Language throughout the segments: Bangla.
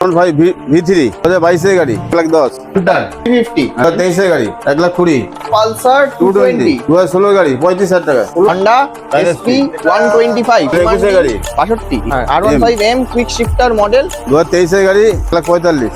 ভাই ভি থ্রি বাইশের গাড়ি এক লাখ দশ। ফিফটি দু হাজার তেইশের গাড়ি এক লাখ কুড়ি। পালসার টু টোয়েন্টি দু হাজার ষোলো গাড়ি পঁয়ত্রিশ হাজার টাকা। Honda SP one twenty five একুশের গাড়ি। বাষট্টি। R one five M quick shifter model দু হাজার তেইশের গাড়ি এক লাখ পঁয়তাল্লিশ।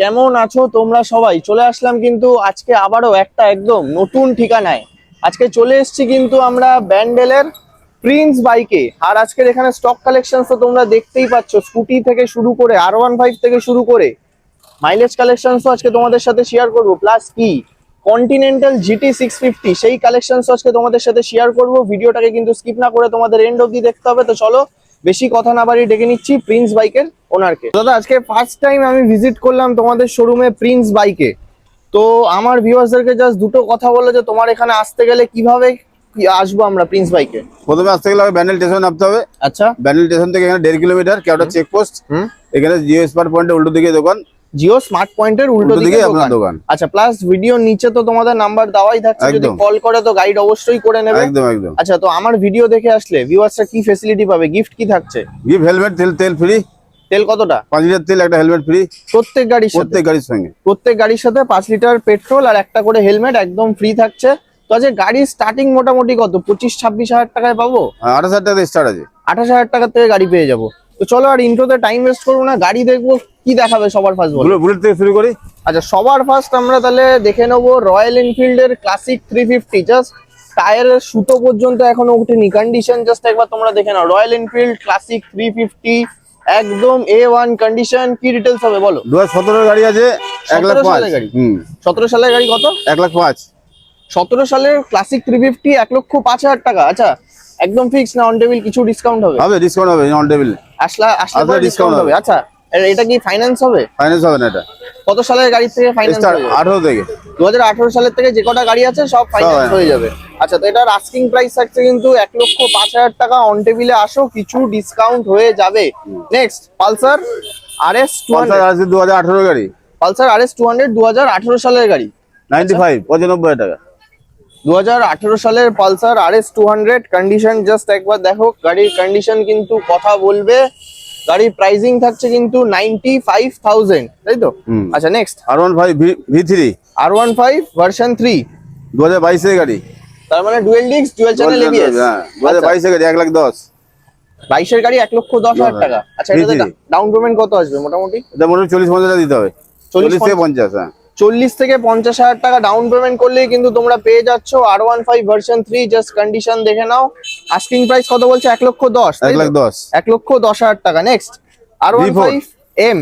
কেমন আছো তোমরা সবাই? চলে আসলাম কিন্তু আজকে আবারও একটা একদম নতুন ঠিকানায়। আজকে চলে এসেছি কিন্তু আমরা ব্যান্ডেলের প্রিন্স বাইকে আর আজকের এখানে স্টক কালেকশন তো তোমরা দেখতেই পাচ্ছ স্কুটি থেকে শুরু করে আর ওয়ান ফাইভ থেকে শুরু করে মাইলেজ কালেকশন আজকে তোমাদের সাথে শেয়ার করব। প্লাস কি? কন্টিনেন্টাল জিটি সিক্স ফিফটি সেই কালেকশন আজকে তোমাদের সাথে শেয়ার করব। ভিডিওটাকে কিন্তু স্কিপ না করে তোমাদের এন্ড অবধি দেখতে হবে। তো চলো বেশি কথা না বাড়িয়ে ডেকে নিচ্ছি প্রিন্স বাইকের ওনারকে দাদা আজকে ফার্স্ট টাইম আমি ভিজিট করলাম তোমাদের শোরুমে প্রিন্স বাইকে তো আমার ভিউয়ার্সদেরকে জাস্ট দুটো কথা বলো যে তোমার এখানে আসতে গেলে কীভাবে কি আসব আমরা প্রিন্স বাইকে প্রথমে আসতে গেলে ব্যান্ডেল স্টেশন নামতে হবে। আচ্ছা। ব্যান্ডেল স্টেশন থেকে এখানে দেড় কিলোমিটার কেওটা চেকপোস্ট হুম। এখানে জিও স্পার পয়েন্টে উল্টো দিকে দোকান। জিও স্মার্ট পয়েন্টের উল্টো উল্টো দিকে আপনার দোকান। আচ্ছা প্লাস ভিডিও নিচে তো তোমাদের নাম্বার দেওয়াই থাকছে যদি কল করে তো গাইড অবশ্যই করে নেবে। একদম একদম। আচ্ছা তো আমার ভিডিও দেখে আসলে ভিউয়ার্সরা কি ফেসিলিটি পাবে? গিফট কি থাকছে? গিফট হেলমেট তেল তেল ফ্রি তেল কতটা? পাঁচ লিটার তেল একটা হেলমেট ফ্রি প্রত্যেক গাড়ির সাথে? প্রত্যেক গাড়ির সঙ্গে। প্রত্যেক গাড়ির সাথে পাঁচ লিটার পেট্রোল আর একটা করে হেলমেট একদম ফ্রি থাকছে। তো আজকে গাড়ির স্টার্টিং মোটামুটি কত? পঁচিশ ছাব্বিশ হাজার টাকায় পাবো? আঠাশ হাজার টাকা স্টার্ট আছে। আঠাশ হাজার টাকা থেকে গাড়ি পেয়ে যাব। তো চলো আর ইন্ট্রোতে টাইম ওয়েস্ট করব না গাড়ি দেখব কি দেখাবে সবার ফার্স্ট বলো। বুলেট থেকে শুরু করি। আচ্ছা সবার ফার্স্ট আমরা তাহলে দেখে নেব রয়্যাল এনফিল্ডের ক্লাসিক থ্রি ফিফটি জাস্ট টায়ারের সুতো পর্যন্ত এখনও উঠেনি। কন্ডিশন জাস্ট একবার তোমরা দেখে নাও। Royal Enfield classic three fifty একদম এ ওয়ান কন্ডিশন কি ডিটেলস হবে বলো? দু হাজার গাড়ি আছে এক লাখ পাঁচ। গাড়ি? হুম। সতেরো সালের গাড়ি কত? এক লাখ পাঁচ। সতেরো সালের ক্লাসিক থ্রি ফিফটি এক লক্ষ পাঁচ হাজার টাকা। আচ্ছা একদম ফিক্স না অন টেবিল কিছু ডিসকাউন্ট হবে? হবে ডিসকাউন্ট হবে অন টেবিল আসলে আসলে আসলে ডিসকাউন্ট হবে। আচ্ছা এটা কি ফাইন্যান্স হবে? ফাইন্যান্স হবে না এটা। কত সালের গাড়ি থেকে ফাইন্যান্স হবে? আঠারো থেকে। দু হাজার আঠারো সালের থেকে যে কটা গাড়ি আছে সব ফাইন্যান্স হয়ে যাবে। আচ্ছা তো এটার আস্কিং প্রাইস থাকছে কিন্তু এক লক্ষ পাঁচ হাজার টাকা। অন টেবিলে আসো কিছু ডিসকাউন্ট হয়ে যাবে। Next Pulsar R S two পঞ্চাশ আছে দু আঠারো গাড়ি। Pulsar R S two hundred দু হাজার আঠারো সালের গাড়ি। নাইনটি ফাইভ পঁচানব্বই হাজার টাকা। দু হাজার আঠেরো সালের Pulsar R S two hundred condition just একবার দেখো গাড়ির কন্ডিশন কিন্তু কথা বলবে গাড়ির প্রাইসিং থাকছে কিন্তু নাইনটি ফাইভ থাউজেন্ড তাই তো? আচ্ছা next R one five V three R one five version three দু হাজার বাইশের গাড়ি। তার মানে dual disc dual channel ABS দু হাজার বাইশের গাড়ি এক লাখ দশ। বাইশের গাড়ি এক লক্ষ দশ হাজার টাকা। আচ্ছা। ডাউন পেমেন্ট কত আসবে মোটামুটি? এটা মোটামুটি চল্লিশ পঞ্চাশ দিতে হবে। চল্লিশ থেকে পঞ্চাশ হ্যাঁ। চল্লিশ থেকে পঞ্চাশ হাজার টাকা ডাউন পেমেন্ট করলেই কিন্তু তোমরা পেয়ে যাচ্ছ R one five version three just condition দেখে নাও। আস্কিং প্রাইস কত বলছে? এক লক্ষ দশ এক? লাখ দশ। এক লক্ষ দশ হাজার টাকা। Next R one five M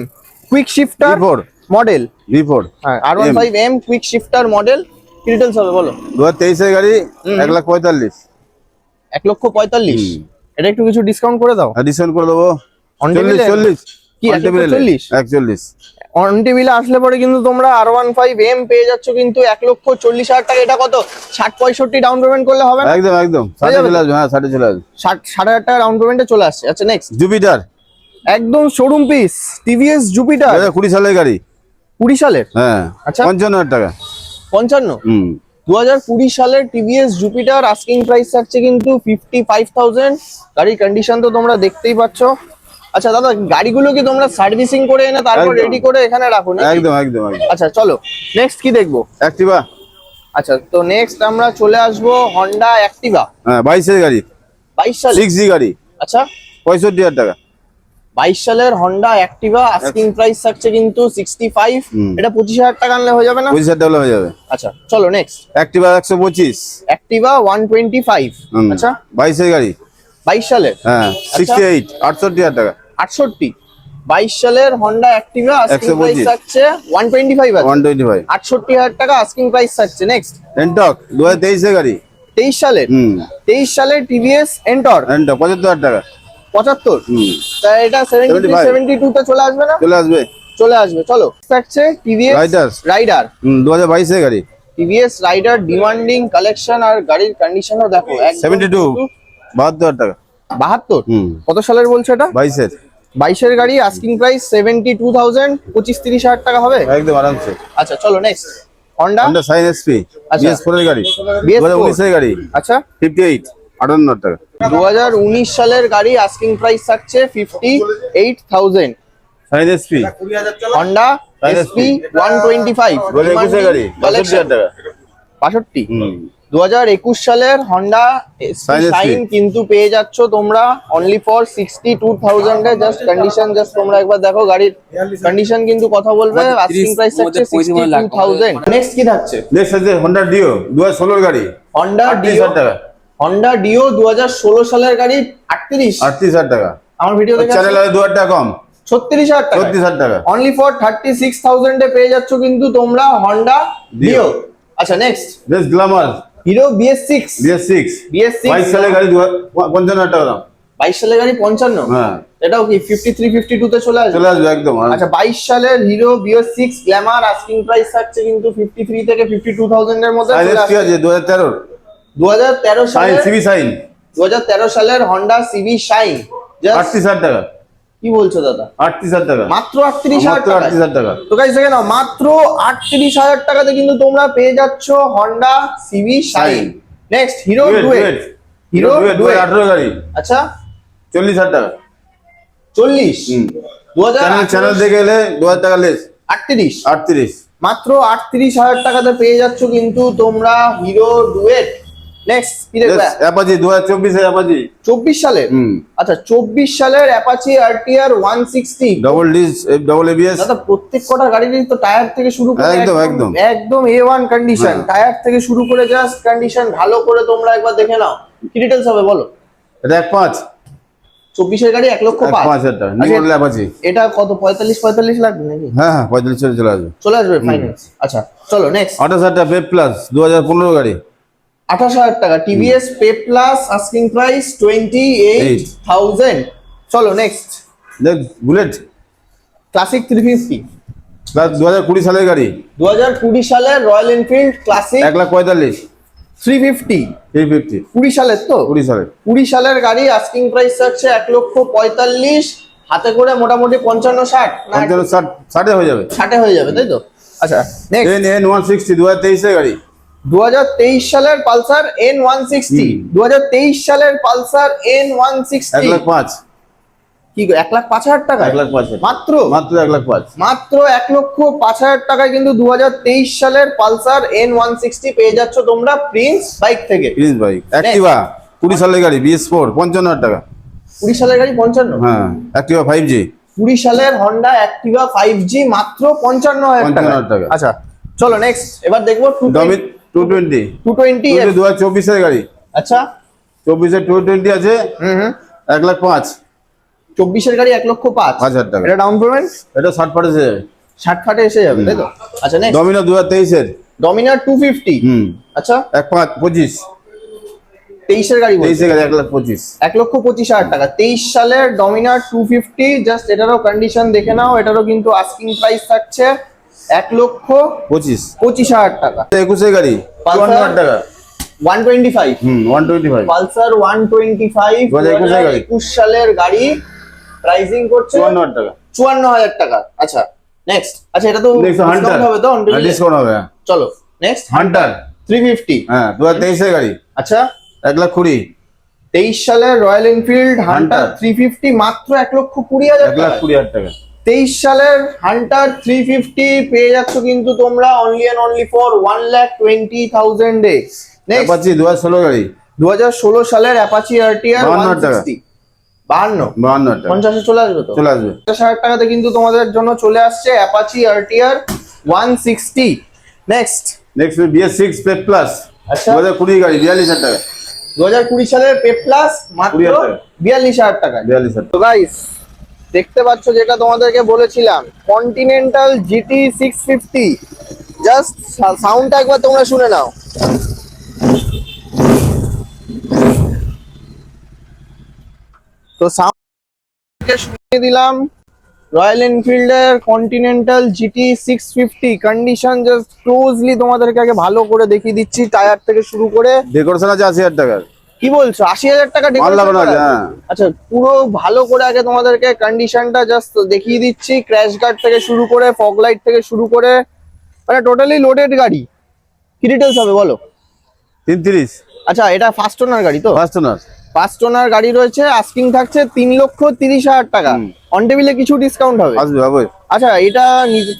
quick shifter V4 model V four হ্যাঁ R one five M quick shifter model কি ডিটেলস হবে বলো। দু হাজার তেইশের গাড়ি এক লাখ পঁয়তাল্লিশ। এক লক্ষ পঁয়তাল্লিশ। এটা একটু কিছু ডিসকাউন্ট করে দাও। ডিসকাউন্ট করে দেবো। চল্লিশ চল্লিশ। কি? চল্লিশ? একচল্লিশ। অন টেবিলে আসলে পরে কিন্তু তোমরা আর ওয়ান ফাইভ এম পেয়ে যাচ্ছ কিন্তু এক লক্ষ চল্লিশ হাজার টাকা। এটা কত? ষাট পঁয়ষট্টি ডাউন পেমেন্ট করলে হবে একদম একদম। ষাটে চলে আসবে হ্যাঁ ষাটে চলে আসবে ষাট ষাট হাজার টাকা ডাউন পেমেন্টে চলে আসছে। আচ্ছা নেক্সট জুপিটার একদম শোরুম পিস টিভিএস জুপিটার কুড়ি সালের গাড়ি। কুড়ি সালের? হ্যাঁ আচ্ছা। পঞ্চান্ন হাজার টাকা। পঞ্চান্ন? হুম। দু হাজার কুড়ি সালের টিভিএস জুপিটার আস্কিং প্রাইস থাকছে কিন্তু ফিফটি ফাইভ থাউজেন্ড গাড়ির কন্ডিশন তো তোমরা দেখতেই পাচ্ছ। আচ্ছা দাদা গাড়িগুলো কি তোমরা সার্ভিসিং করে এনে তারপর রেডি করে এখানে রাখো না একদম একদম আচ্ছা চলো নেক্সট কি দেখব? অ্যাক্টিভা আচ্ছা তো নেক্সট আমরা চলে আসব হন্ডা অ্যাক্টিভা হ্যাঁ বাইশের গাড়ি। বাইশ সাল? সিক্স জি গাড়ি। আচ্ছা। পঁয়ষট্টি হাজার টাকা। বাইশ সালের হন্ডা অ্যাক্টিভা আস্কিং প্রাইস থাকছে কিন্তু সিক্সটি ফাইভ। এটা পঁচিশ হাজার টাকা আনলে হয়ে যাবে না? পঁচিশ হাজার টাকা হয়ে যাবে। আচ্ছা চলো নেক্সট অ্যাক্টিভা একশো পঁচিশ। Activa one twenty five. আচ্ছা। বাইশের গাড়ি। বাইশ সালের? হ্যাঁ সিক্সটি এইট আটষট্টি হাজার টাকা। আটষট্টি। বাইশ সালের হন্ডা অ্যাক্টিভা আস্কিং 125 প্রাইস থাকছে one twenty five one twenty five আটষট্টি হাজার টাকা আস্কিং প্রাইস থাকছে। নেক্সট এনটক দু হাজার তেইশের গাড়ি। তেইশ হুম। তেইশ সালের টিভিএস এন্টর পঁচাত্তর হাজার টাকা। পঁচাত্তর। হুম। তা এটা সেভেন্টি সেভেন্টি টু তে চলে আসবে না? চলে আসবে। চলে আসবে। চলো। থাকছে টিভিএস। রাইডার হুম দু হাজার বাইশের গাড়ি টিভিএস রাইডার ডিমান্ডিং কালেকশন আর গাড়ির কন্ডিশনও দেখো। সেভেন্টি টু বাহাত্তর টাকা। বাহাত্তর? হুম। কত সালের বলছে এটা? বাইশের। বাইশের গাড়ি asking price seventy two thousand পঁচিশ তিরিশ হাজার টাকা হবে? একদম আরামসে। আচ্ছা চলো next Honda Honda Shine SP. BS four এর গাড়ি। BS4 দু হাজার উনিশের গাড়ি। আচ্ছা। ফিফটি এইট আটান্ন টাকা। দু হাজার উনিশ সালের গাড়ি আস্কিং প্রাইস থাকছে fifty eight thousand Shine SP Honda SP one twenty five গাড়ি টাকা। হুম। দু হাজার একুশ সালের হন্ডা সাইন কিন্তু পেয়ে যাচ্ছ তোমরা only for sixty two thousand just condition just তোমরা একবার দেখো গাড়ির। কন্ডিশন কিন্তু কথা বলবে আস্কিং প্রাইস থাকছে সিক্সটি টু থাউজেন্ড নেক্সট কি থাকছে? নেক্সট আছে হন্ডা ডিও দু হাজার ষোলোর গাড়ি। হন্ডা ডিও টাকা। হন্ডা ডিও দু হাজার ষোলো সালের গাড়ি আটত্রিশ। আটত্রিশ হাজার টাকা। আমার ভিডিও দেখে চ্যানেল আছে দু হাজার টাকা কম। ছত্রিশ হাজার টাকা। ছত্রিশ হাজার টাকা। অনলি ফর থার্টি সিক্স থাউজেন্ডে পেয়ে যাচ্ছ কিন্তু তোমরা হন্ডা ডিও আচ্ছা নেক্সট বেশ Glamour Hero BS six BS six BS six বাইশ সালের গাড়ি পঞ্চান্ন হাজার টাকা দাম। বাইশ সালের গাড়ি পঞ্চান্ন? হ্যাঁ। এটাও কি ফিফটি থ্রি ফিফটি টু তে চলে আসবে? চলে আসবে একদম আচ্ছা বাইশ সালের Hero BS six Glamour asking price থাকছে কিন্তু ফিফটি থ্রি থেকে ফিফটি টু থাউজেন্ড এর মধ্যে সাইন আছে দু হাজার তেরোর দু হাজার তেরো? সাইন সিবি সাইন দু হাজার তেরো সালের হন্ডা সিবি শাইন আটত্রিশ হাজার টাকা। কি বলছো দাদা? আটত্রিশ হাজার টাকা। মাত্র আটত্রিশ হাজার টাকা আটত্রিশ হাজার টাকা। তো গাইস দেখে নাও মাত্র আটত্রিশ হাজার টাকাতে কিন্তু তোমরা পেয়ে যাচ্ছ Honda CB Shine next Hero Duet Hero Duet আঠেরো গাড়ি। আচ্ছা। চল্লিশ হাজার টাকা। চল্লিশ? দু হাজার চ্যানেল চ্যানেল দেখে এলে দু হাজার টাকা লেস আটত্রিশ। আটত্রিশ। মাত্র আটত্রিশ হাজার টাকাতে পেয়ে যাচ্ছ কিন্তু তোমরা হিরো ডুয়েট নেক্সট অ্যাপাচি দু হাজার চব্বিশের অ্যাপাচি চব্বিশ সালের? হুম। আচ্ছা চব্বিশ সালের Apache RTR one sixty double disc double ABS দাদা প্রত্যেক কটা গাড়িরই তো টায়ার থেকে শুরু করে একদম, একদম। একদম। A one condition. টায়ার থেকে শুরু করে জাস্ট কন্ডিশন ভালো করে তোমরা একবার দেখে নাও। কি ডিটেলস হবে বলো? এটা এক পাঁচ। চব্বিশের গাড়ি এক লক্ষ পাঁচ। আচ্ছা, এটা কত পঁয়তাল্লিশ পঁয়তাল্লিশ লাগবে নাকি? হ্যাঁ হ্যাঁ পঁয়তাল্লিশ চলে আসবে। চলে আসবে ফাইন্যান্স আচ্ছা চলো নেক্সট আঠাশ হাজার প্লাস দু হাজার পনেরো গাড়ি। আঠাশ হাজার টাকা। TVS Pep plus asking price twenty eight thousand চলো next Bullet classic three fifty দু হাজার কুড়ি সালের গাড়ি। দু হাজার কুড়ি সালের রয়্যাল এনফিল্ড ক্লাসিক এক লাখ পঁয়তাল্লিশ। থ্রি ফিফটি থ্রি ফিফটি কুড়ি সালের তো? কুড়ি সালের। কুড়ি সালের গাড়ি আস্কিং প্রাইস থাকছে এক লক্ষ পঁয়তাল্লিশ। হাতে করে মোটামুটি পঞ্চান্ন ষাট। না পঞ্চান্ন ষাট ষাটে হয়ে যাবে। ষাটে হয়ে যাবে তাই তো? আচ্ছা নেক্সট এন ওয়ান সিক্সটি দু হাজার তেইশের গাড়ি। দু হাজার তেইশ সালের পালসার এন ওয়ান সিক্সটি দু সালের Pulsar N one sixty lakh পাঁচ। কি এক লাখ পাঁচ হাজার টাকা এক লাখ পাঁচ। মাত্র? মাত্র এক লাখ পাঁচ। মাত্র এক লক্ষ পাঁচ হাজার টাকায় কিন্তু দুহাজার তেইশ সালের পালসার এন ওয়ান সিক্সটি পেয়ে যাচ্ছ তোমরা প্রিন্স বাইক থেকে। প্রিন্স বাইক অ্যাক্টিভা কুড়ি সালের গাড়ি বিএস ফোর পঞ্চান্ন হাজার টাকা। কুড়ি সালের গাড়ি পঞ্চান্ন? হ্যাঁ অ্যাক্টিভা ফাইভ জি কুড়ি সালের হন্ডা অ্যাক্টিভা ফাইভ জি মাত্র পঞ্চান্ন হাজার টাকা। আচ্ছা চলো নেক্সট এবার দেখব ডমিন 220 220 এর 2024 এর গাড়ি। আচ্ছা। 24 এর 220 আছে। হুম হুম। 1 লাখ 5 24 গাড়ি 1 লক্ষ 5 হাজার টাকা। এটা ডাউন পেমেন্ট এটা 60 ফাটে এসে এসে যাবে তাই তো? আচ্ছা নেক্সট ডমিনা 2023 এর ডমিনা হুম। আচ্ছা। 1 5 25 তেইশের গাড়ি তেইশের এক লাখ পঁচিশ। এক লক্ষ পঁচিশ হাজার টাকা। তেইশ সালের ডমিনার টু ফিফটি জাস্ট এটারও কন্ডিশন দেখে নাও এটারও কিন্তু আস্কিং প্রাইস থাকছে। এক লক্ষ পঁচিশ। পঁচিশ হাজার টাকা। একুশের গাড়ি Pulsar? হাজার টাকা। One twenty five. হুম one twenty five. Pulsar one twenty five 2021 গাড়ি। একুশ সালের গাড়ি প্রাইসিং করছে চুয়ান্ন হাজার টাকা। চুয়ান্ন হাজার টাকা। আচ্ছা নেক্সট আচ্ছা এটা তো হান্টার হবে তো ডিসকাউন্ট হবে হ্যাঁ। চলো নেক্সট হান্টার থ্রি ফিফটি হ্যাঁ দু হাজার তেইশের গাড়ি। আচ্ছা। এক লাখ কুড়ি। তেইশ সালের Royal Enfield Hunter three fifty মাত্র এক লক্ষ কুড়ি হাজার এক লাখ কুড়ি হাজার টাকা। তেইশ সালের হান্টার থ্রি ফিফটি পেয়ে যাচ্ছ কিন্তু তোমরা only and only for one lakh twenty thousand Apache দু হাজার ষোলো গাড়ি। দু হাজার ষোলো সালের অ্যাপাচি আরটিআর 52 ওয়ান টাকা। বাহান্ন। বাহান্ন টাকা। পঞ্চাশে চলে আসবে তো? চলে আসবে। পঞ্চাশ হাজার টাকাতে কিন্তু তোমাদের জন্য চলে আসছে Apache RTR one sixty next next BS six Pep plus আচ্ছা। দু হাজার কুড়ি গাড়ি বিয়াল্লিশ হাজার টাকা। দু হাজার কুড়ি সালের পে প্লাস মাত্র বিয়াল্লিশ হাজার টাকায়। বিয়াল্লিশ হাজার তো গাইস দেখতে পাচ্ছ যেটা তোমাদেরকে বলেছিলাম Continental GT six fifty just সাউন্ডটা একবার তোমরা শুনে নাও। তো সাউন্ড শুনিয়ে দিলাম। Royal এনফিল্ডের Continental GT six fifty condition just closely তোমাদেরকে আগে ভালো করে দেখিয়ে দিচ্ছি, টায়ার থেকে শুরু করে। ডেকোরেশন আছে হাজার টাকার। কি বলছো? আশি হাজার টাকা? হ্যাঁ। আচ্ছা পুরো ভালো করে আগে তোমাদেরকে কন্ডিশনটা জাস্ট দেখিয়ে দিচ্ছি। ক্র্যাশ গার্ড থেকে শুরু করে ফগ লাইট থেকে শুরু করে মানে টোটালি লোডেড গাড়ি। কি ডিটেলস হবে বলো? তিন তিরিশ আচ্ছা এটা ফার্স্ট ওনার গাড়ি তো? ফার্স্ট ওনার ফার্স্ট ওনার গাড়ি রয়েছে আস্কিং থাকছে তিন লক্ষ তিরিশ হাজার টাকা। অন টেবিলে কিছু ডিসকাউন্ট হবে? আসবে আচ্ছা এটা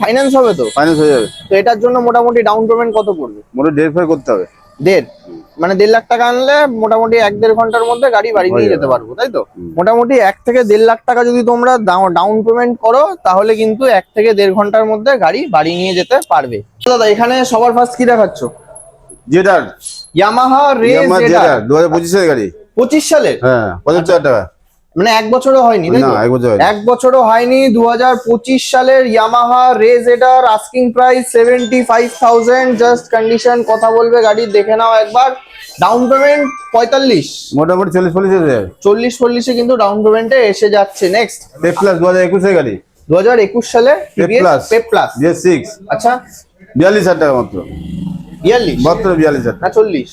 ফাইন্যান্স হবে তো? ফাইন্যান্স হয়ে যাবে। তো এটার জন্য মোটামুটি ডাউন পেমেন্ট কত পড়বে? মোটামুটি দেড় করতে হবে। দেড়? মানে দেড় লাখ টাকা আনলে মোটামুটি এক দেড় ঘণ্টার মধ্যে গাড়ি বাড়ি নিয়ে যেতে পারব তাই তো? মোটামুটি এক থেকে দেড় লাখ টাকা যদি তোমরা ডাউন পেমেন্ট করো তাহলে কিন্তু এক থেকে দেড় ঘণ্টার মধ্যে গাড়ি বাড়ি নিয়ে যেতে পারবে। দাদা এখানে সবার ফার্স্ট কি দেখাচ্ছ? জেডার ইয়ামাহা রে জেডার দু হাজার পঁচিশের গাড়ি। পঁচিশ সালের? হ্যাঁ পঁচাত্তর হাজার টাকা। মানে এক বছরও হয়নি না এক বছর। এক বছরও হয়নি দু হাজার পঁচিশ সালের ইয়ামাহা রেজ এটার asking price seventy five thousand just condition কথা বলবে গাড়ি দেখে নাও একবার। ডাউন পেমেন্ট পঁয়তাল্লিশ। মোটামুটি চল্লিশ চল্লিশ চল্লিশ চল্লিশে কিন্তু ডাউন পেমেন্টে এসে যাচ্ছে। নেক্সট প্লাস দু হাজার একুশে গাড়ি। দু হাজার একুশ সালে প্লাস প্লাস সিক্স আচ্ছা। বিয়াল্লিশ হাজার টাকা মাত্র। বিয়াল্লিশ। মাত্র বিয়াল্লিশ হাজার। না চল্লিশ।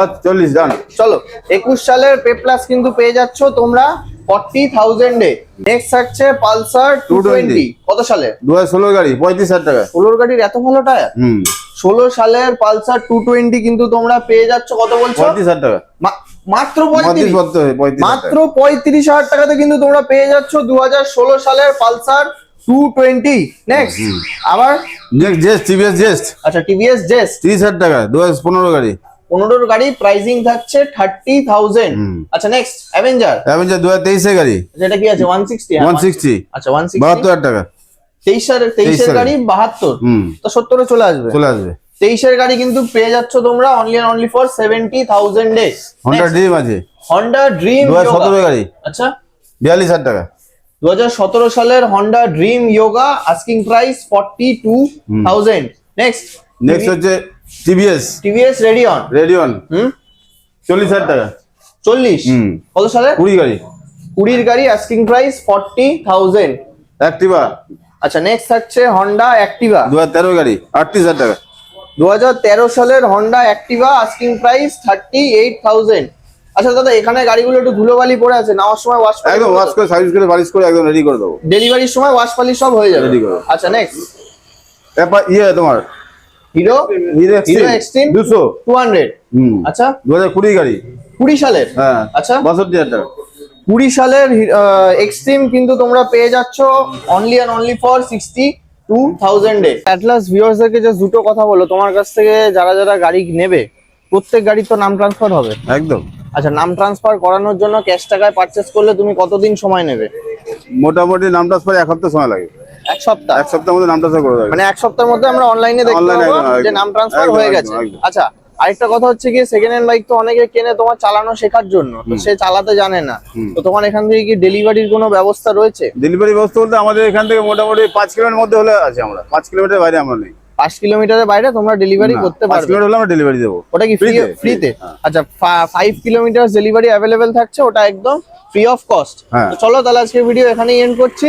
আচ্ছা চল্লিশ ডান চলো একুশ সালের পে প্লাস কিন্তু পেয়ে যাচ্ছ তোমরা। ফর্টি থাউজেন্ডে নেক্সট থাকছে পালসার টু 220 টোয়েন্টি। কত সালে? দু হাজার ষোলো গাড়ি পঁয়ত্রিশ হাজার টাকা। ষোলোর গাড়ির এত ভালো টায়ার? ষোলো সালের পালসার টু টোয়েন্টি কিন্তু তোমরা পেয়ে যাচ্ছ কত বলছো? পঁয়ত্রিশ হাজার টাকা। মাত্র পঁয়ত্রিশ। মাত্র পঁয়ত্রিশ হাজার টাকাতে কিন্তু তোমরা পেয়ে যাচ্ছ দু হাজার ষোলো সালের পালসার টু টোয়েন্টি। নেক্সট আবার? জেস্ট টিভিএস জেস্ট আচ্ছা টিভিএস জেস তিরিশ হাজার টাকা দু হাজার পনেরো গাড়ি। পনেরোর গাড়ি প্রাইসিং থাকছে থার্টি থাউজেন্ড আচ্ছা নেক্সট অ্যাভেঞ্জার অ্যাভেঞ্জার দু হাজার তেইশের গাড়ি। যেটা কি আছে? ওয়ান সিক্সটি ওয়ান সিক্সটি আচ্ছা ওয়ান সিক্সটি বাহাত্তর হাজার টাকা। তেইশ সালের তেইশের। গাড়ি বাহাত্তর। তো সত্তরে চলে আসবে। চলে আসবে। তেইশের গাড়ি কিন্তু পেয়ে যাচ্ছ তোমরা only and only for seventy thousand A Honda Dream আছে। হন্ডা ড্রিম দু হাজার সতেরো গাড়ি। আচ্ছা। বিয়াল্লিশ হাজার টাকা। দু হাজার সতেরো সালের Honda Dream Yuga asking price forty two thousand next next হচ্ছে টিভিএস টিভিএস রেডিয়ন রেডিয়ন হুম? চল্লিশ হাজার টাকা। চল্লিশ? হুম। কত সালে? কুড়ি গাড়ি। কুড়ির গাড়ি asking price forty thousand Activa আচ্ছা নেক্সট থাকছে হন্ডা অ্যাক্টিভা দু হাজার তেরো গাড়ি আটত্রিশ হাজার টাকা। দু হাজার তেরো সালের Honda Activa asking price thirty eight thousand আচ্ছা দাদা এখানে গাড়িগুলো একটু ধুলোবালি পড়ে আছে নেওয়ার সময় ওয়াশ একদম ওয়াশ করে সার্ভিস করে পালিশ করে একদম রেডি করে দেবো। ডেলিভারির সময় ওয়াশ পালিশ সব হয়ে যাবে। রেডি করো। আচ্ছা নেক্সট এরপর ইয়ে তোমার হিরো হিরো এক্সট্রিম এক্সট্রিম দুশো। টু হান্ড্রেড হুম। আচ্ছা? দু হাজার কুড়ি গাড়ি। কুড়ি সালের? হ্যাঁ আচ্ছা। বাষট্টি হাজার টাকা। কুড়ি সালের এক্সট্রিম কিন্তু তোমরা পেয়ে যাচ্ছ only and only for sixty two থাউজেন্ডে Atlas ভিউয়ার্সদেরকে যে দুটো কথা বলো। তোমার কাছ থেকে যারা যারা গাড়ি নেবে প্রত্যেক গাড়ির তো নাম ট্রান্সফার হবে। একদম। আচ্ছা নাম ট্রান্সফার করানোর জন্য ক্যাশ টাকায় পারচেস করলে তুমি কতদিন সময় নেবে? মোটামুটি নাম ট্রান্সফার এক সপ্তাহ সময় লাগে। এক সপ্তাহ। এক সপ্তাহের মধ্যে নাম ট্রান্সফার করে দেবে। মানে এক সপ্তাহের মধ্যে আমরা অনলাইনে দেখতে পাবো যে নাম ট্রান্সফার হয়ে গেছে। আচ্ছা আরেকটা কথা হচ্ছে কি সেকেন্ড হ্যান্ড বাইক তো অনেকে কেনে তোমার চালানো শেখার জন্য সে চালাতে জানে না। তো তোমার এখান থেকে কি ডেলিভারির কোনো ব্যবস্থা রয়েছে? ডেলিভারি ব্যবস্থা বলতে আমাদের এখান থেকে মোটামুটি পাঁচ কিলোমিটার মধ্যে হলে আছে আমরা। পাঁচ কিলোমিটার বাইরে আমরা নেই। পাঁচ কিলোমিটারের বাইরে তোমরা ডেলিভারি করতে পারবে। কিলোমিটার হলে আমরা ডেলিভারি দেবো। ওটা কি ফ্রি ফ্রিতে হ্যাঁ। আচ্ছা ফাইভ কিলোমিটার ডেলিভারি অ্যাভেলেবেল থাকছে ওটা একদম ফ্রি অফ কস্ট। চলো তাহলে আজকে ভিডিও এখানেই এন্ড করছি।